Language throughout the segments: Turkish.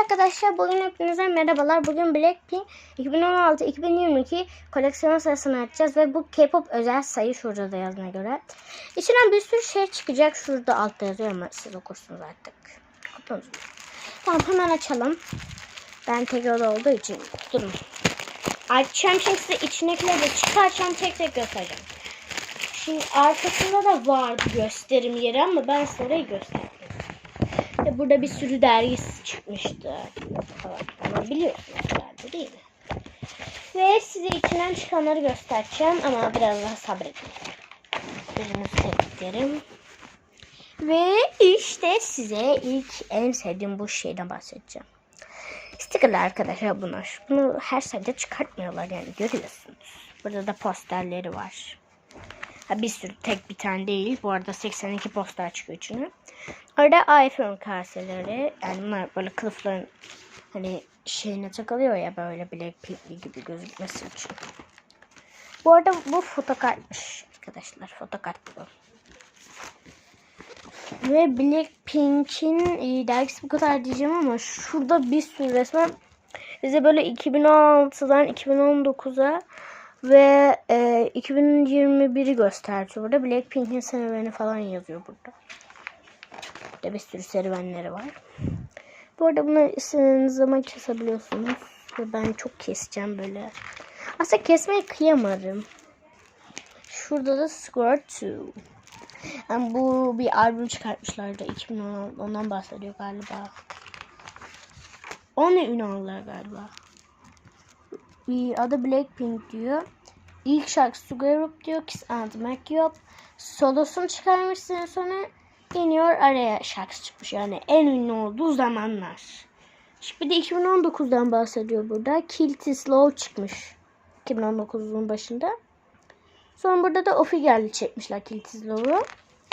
arkadaşlar bugün hepinize merhabalar. Bugün Blackpink 2016-2022 koleksiyon sayısını açacağız ve bu K-pop özel sayı şurada da yazına göre. İçinden bir sürü şey çıkacak. Şurada altta yazıyor ama siz okursunuz artık. Kutunuz. Tamam hemen açalım. Ben tek oda olduğu için durun. Açacağım şimdi size içindekileri de çıkaracağım tek tek göstereceğim. Şimdi arkasında da vardı gösterim yeri ama ben size orayı gösterdim. Ve burada bir sürü dergisi çıkmıştı. Falan. Biliyorsunuz herhalde değil mi? Ve size içinden çıkanları göstereceğim ama biraz daha sabredin. Gözünüzü tebriklerim. Ve işte size ilk en sevdiğim bu şeyden bahsedeceğim. Stickerlar arkadaşlar bunlar. Bunu her sayıda çıkartmıyorlar yani görüyorsunuz. Burada da posterleri var. Ha, bir sürü tek bir tane değil. Bu arada 82 poster çıkıyor içine. Orada iPhone kaseleri. Yani bunlar böyle kılıfların hani şeyine takılıyor ya böyle Blackpink'li gibi gözükmesi için. Bu arada bu fotokartmış arkadaşlar. Fotokart bu. Ve Blackpink'in e, dergisi bu kadar diyeceğim ama şurada bir sürü resmen bize böyle 2016'dan 2019'a ve e, 2021'i gösteriyor burada. Blackpink'in serüveni falan yazıyor burada. Burada bir sürü serüvenleri var. Bu arada bunları istediğiniz zaman kesebiliyorsunuz. Ve ben çok keseceğim böyle. Aslında kesmeyi kıyamadım. Şurada da Square 2. Yani bu bir albüm çıkartmışlardı. 2016 ondan bahsediyor galiba. O ne Ünallar galiba. Adı Blackpink diyor. İlk şarkısı Group diyor. Kiss and Make Up. Solosunu çıkarmış sene sonra iniyor araya şarkısı çıkmış. Yani en ünlü olduğu zamanlar. Şimdi de 2019'dan bahsediyor burada. Kill It Slow çıkmış. 2019'un başında. Sonra burada da Official'li çekmişler Kill It Slow'u.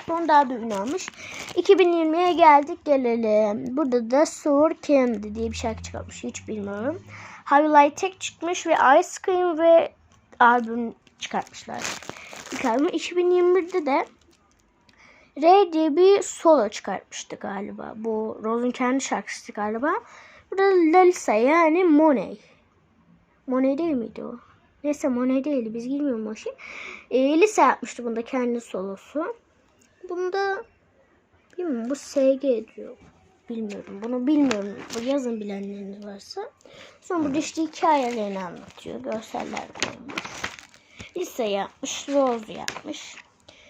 Sonra daha da ün almış. 2020'ye geldik gelelim. Burada da Sour Candy diye bir şarkı çıkartmış. Hiç bilmiyorum. Like Tek çıkmış ve Ice Cream ve albüm çıkartmışlar. İlk albüm 2021'de de Ray diye bir solo çıkartmıştı galiba. Bu Rose'un kendi şarkısı galiba. Burada Lalisa yani Monet. Monet değil miydi o? Neyse Monet değildi. Biz bilmiyorum o şey. E, lise yapmıştı bunda kendi solosu. Bunda bilmiyorum bu SG diyor. Bilmiyorum. Bunu bilmiyorum. Bu yazın bilenleriniz varsa. Sonra burada işte hikayelerini anlatıyor. Görseller koymuş. Lise yapmış. Rose yapmış.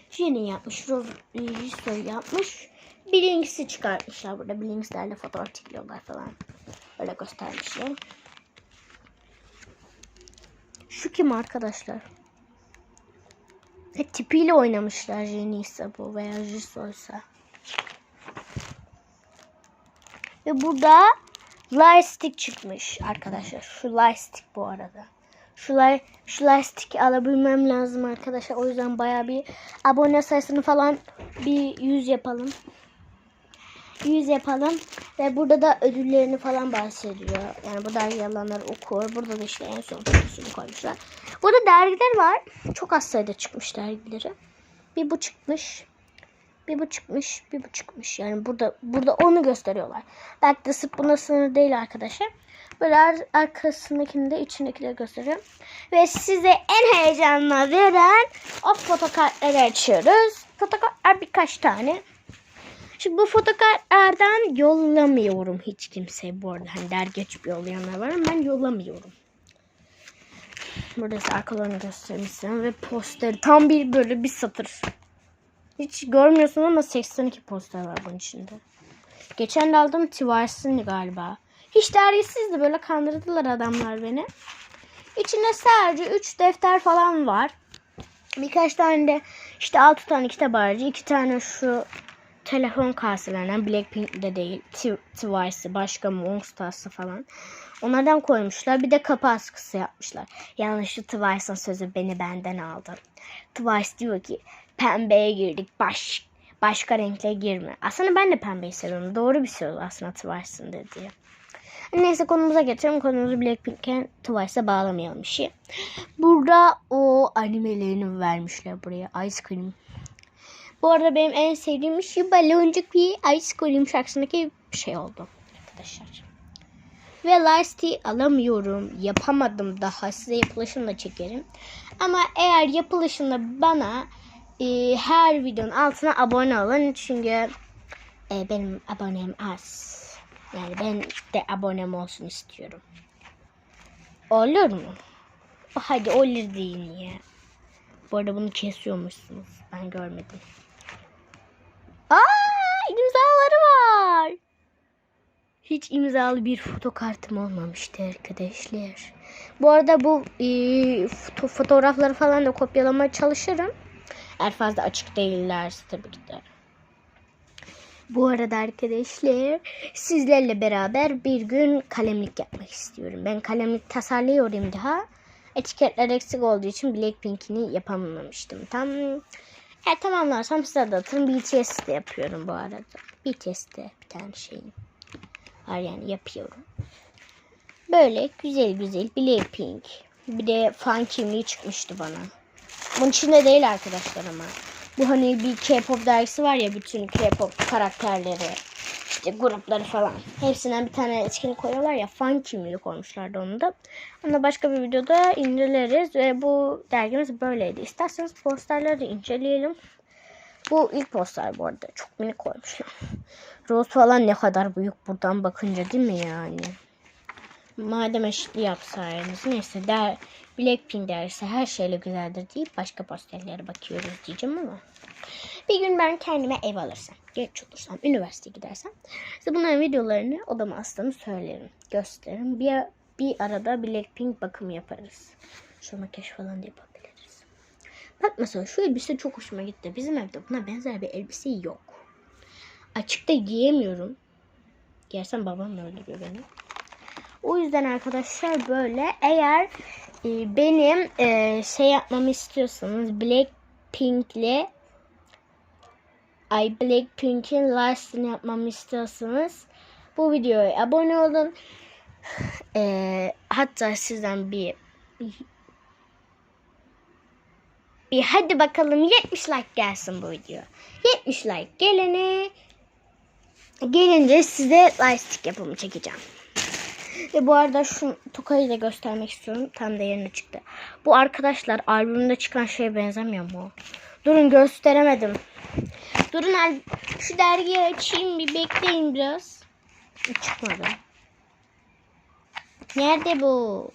Jenny yapmış. Rose History yapmış. Birincisi çıkartmışlar burada. Bilinçlerle fotoğraf çekiyorlar falan. Öyle göstermişler. Şu kim arkadaşlar? Ve tipiyle oynamışlar Jenny ise bu veya Jisoo ise. Ve burada Lightstick çıkmış arkadaşlar. Şu Lightstick bu arada. Şu, şu Lightstick alabilmem lazım arkadaşlar. O yüzden baya bir abone sayısını falan bir 100 yapalım. 100 yapalım. Ve burada da ödüllerini falan bahsediyor. Yani bu dergi yalanları okur. Burada da işte en son fotoğrafını koymuşlar. Burada dergiler var. Çok az sayıda çıkmış dergileri. Bir bu çıkmış. Bir bu çıkmış. Bir bu çıkmış. Yani burada burada onu gösteriyorlar. Belki de sırf buna sınır değil arkadaşlar. Böyle ar- arkasındakini de içindekileri gösteriyorum. Ve size en heyecanlı veren o fotokartları açıyoruz. Fotokartlar birkaç tane. Şimdi bu fotokartlardan yollamıyorum hiç kimseye bu arada. Hani der geçip yollayanlar var ama ben yollamıyorum. Burada arkalarını göstermişim ve posteri tam bir böyle bir satır. Hiç görmüyorsun ama 82 poster var bunun içinde. Geçen de aldım Twice'ın galiba. Hiç dergisizdi böyle kandırdılar adamlar beni. İçinde sadece 3 defter falan var. Birkaç tane de işte 6 tane kitap harcı. 2 tane şu telefon kaselerinden Blackpink de değil. Twice'ı başka Monsters'ı falan. Onlardan koymuşlar. Bir de kapı askısı yapmışlar. Yanlışlı Twice'ın sözü beni benden aldı. Twice diyor ki pembeye girdik. Baş, başka renkle girme. Aslında ben de pembeyi seviyorum. Doğru bir söz aslında Twice'ın dediği. Neyse konumuza geçelim. Konumuzu Blackpink'e Twice'a bağlamayalım işi. Burada o animelerini vermişler buraya. Ice Cream. Bu arada benim en sevdiğim şu baloncuk bir Ice Cream şarkısındaki şey oldu arkadaşlar. Ve lastiği alamıyorum. Yapamadım daha. Size yapılışını da çekerim. Ama eğer yapılışında bana e, her videonun altına abone olun. Çünkü e, benim abonem az. Yani ben de abonem olsun istiyorum. Olur mu? Hadi olur deyin ya. Bu arada bunu kesiyormuşsunuz. Ben görmedim. Aa, imzaları var. Hiç imzalı bir fotokartım olmamıştı arkadaşlar. Bu arada bu e, foto- fotoğrafları falan da kopyalamaya çalışırım. Eğer fazla açık değillerse tabii ki de. Bu arada arkadaşlar sizlerle beraber bir gün kalemlik yapmak istiyorum. Ben kalemlik tasarlıyorum daha. Etiketler eksik olduğu için Blackpink'ini yapamamıştım. Tam eğer tamamlarsam size de atırım. BTS de yapıyorum bu arada. BTS'de bir tane şeyim var yani yapıyorum. Böyle güzel güzel Blackpink. Bir de fan kimliği çıkmıştı bana. Bunun içinde değil arkadaşlar ama. Bu hani bir K-pop dergisi var ya bütün K-pop karakterleri, işte grupları falan. Hepsinden bir tane etkili koyuyorlar ya fan kimliği koymuşlardı onu da. Onu da başka bir videoda inceleriz ve bu dergimiz böyleydi. İsterseniz posterleri inceleyelim. Bu ilk poster bu arada. Çok minik koymuşlar. Rose falan ne kadar büyük buradan bakınca değil mi yani? Madem eşitliği yapsaydınız. Neyse der, Blackpink derse her şeyle güzeldir deyip başka posterlere bakıyoruz diyeceğim ama. Bir gün ben kendime ev alırsam, geç olursam, üniversiteye gidersem size bunların videolarını odama astığımı söylerim, gösteririm. Bir, bir arada Blackpink bakımı yaparız. Şu makyaj falan da yapabiliriz. Bak mesela şu elbise çok hoşuma gitti. Bizim evde buna benzer bir elbise yok. Açıkta giyemiyorum. Giyersem babam öldürüyor beni. O yüzden arkadaşlar böyle eğer benim e, şey yapmamı istiyorsanız Blackpink'le ay Blackpink'in lastını yapmamı istiyorsanız bu videoya abone olun. E, hatta sizden bir bir hadi bakalım 70 like gelsin bu video. 70 like gelene gelince size lastik yapımı çekeceğim. Ve bu arada şu tokayı da göstermek istiyorum. Tam da yerine çıktı. Bu arkadaşlar albümde çıkan şeye benzemiyor mu? Durun gösteremedim. Durun şu dergiyi açayım bir bekleyin biraz. Çıkmadı. Nerede bu?